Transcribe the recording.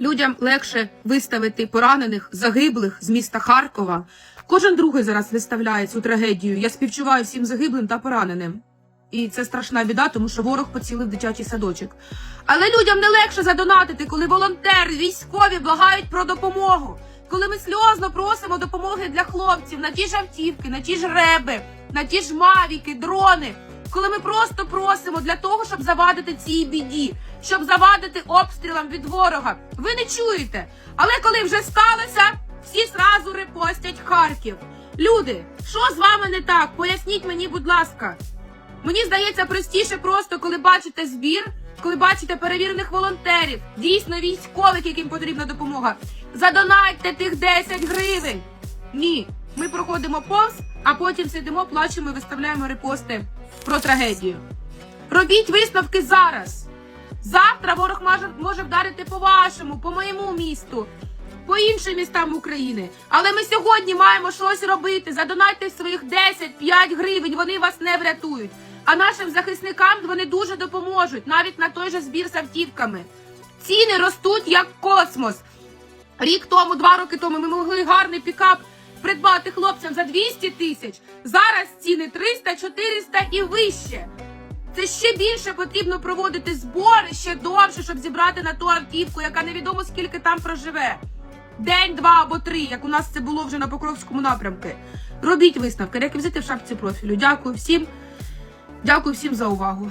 Людям легше виставити поранених, загиблих з міста Харкова. Кожен другий зараз виставляє цю трагедію. Я співчуваю всім загиблим та пораненим. І це страшна біда, тому що ворог поцілив дитячий садочок. Але людям не легше задонатити, коли волонтери, військові благають про допомогу. Коли ми сльозно просимо допомоги для хлопців на ті ж автівки, на ті ж реби, на ті ж мавіки, дрони. Коли ми просто просимо для того, щоб завадити цій біді, щоб завадити обстрілам від ворога. Ви не чуєте. Але коли вже сталося, всі зразу репостять Харків. Люди, що з вами не так? Поясніть мені, будь ласка. Мені здається простіше просто, коли бачите збір, коли бачите перевірених волонтерів, дійсно військових, яким потрібна допомога. Задонайте тих 10 гривень. Ні, ми проходимо повз, а потім сидимо, плачемо і виставляємо репости про трагедію. Робіть висновки зараз. Завтра ворог може, може вдарити по вашому, по моєму місту, по іншим містам України. Але ми сьогодні маємо щось робити. Задонайте своїх 10-5 гривень, вони вас не врятують. А нашим захисникам вони дуже допоможуть, навіть на той же збір з автівками. Ціни ростуть як космос. Рік тому, два роки тому, ми могли гарний пікап придбати хлопцям за 200 тисяч. Зараз ціни 300, 400 і вище. Це ще більше потрібно проводити збори ще довше, щоб зібрати на ту автівку, яка невідомо скільки там проживе. День, два або три, як у нас це було вже на Покровському напрямку. Робіть висновки, реквізити в шапці профілю. Дякую всім. Дякую всім за увагу.